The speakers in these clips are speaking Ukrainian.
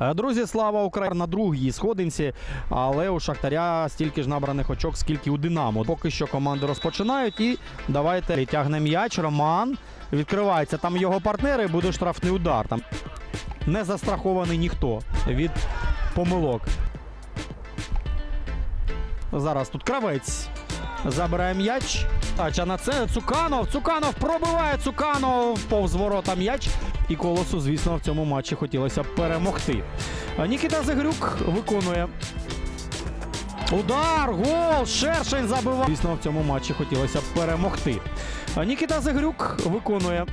Е, Друзі, слава Україні на другій сходинці, але у Шахтаря стільки ж набраних очок, скільки у Динамо. Поки що команди розпочинають і давайте тягне м'яч. Роман відкривається. Там його партнери, буде штрафний удар. Там не застрахований ніхто від помилок. Зараз тут кравець. Забирає м'яч. Тача на це Цуканов. Цуканов пробиває Цуканов повз ворота м'яч. І колосу, звісно, в цьому матчі хотілося б перемогти. Нікіта Загрюк виконує. Удар, гол! Шершень забиває. Звісно, в цьому матчі хотілося б перемогти. Нікіта Загрюк виконує.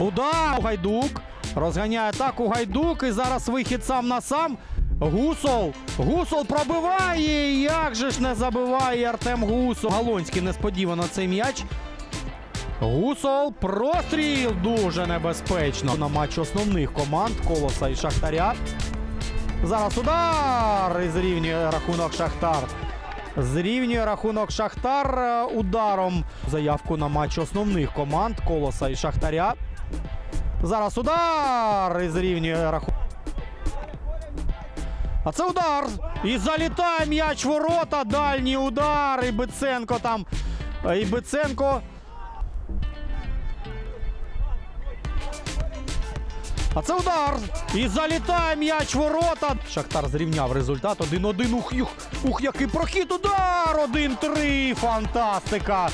Удар! Гайдук. Розганяє атаку Гайдук. І зараз вихід сам на сам. Гусол. Гусол пробиває. Як же ж не забиває Артем Гусол. Галонський несподівано цей м'яч. Гусол, простріл дуже небезпечно на матч основних команд Колоса і Шахтаря. Зараз удар зрівнює рахунок Шахтар. Зрівнює рахунок Шахтар е, ударом. Заявку на матч основних команд Колоса і Шахтаря. Зараз удар зрівнює рахунок. А це удар. І залітає м'яч ворота. Дальній удар. І Биценко там. І Биценко. А це удар. І залітає м'яч ворота. Шахтар зрівняв результат. 1-1. Ух, ух, ух, який прохід. Удар! 1-3. Фантастика.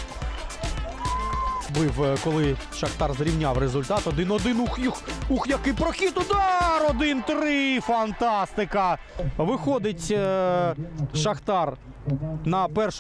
Бив, е, коли Шахтар зрівняв результат. 1-1. Ух, ух, ух, який прохід. Удар! 1-3. Фантастика. Виходить е, Шахтар на першу.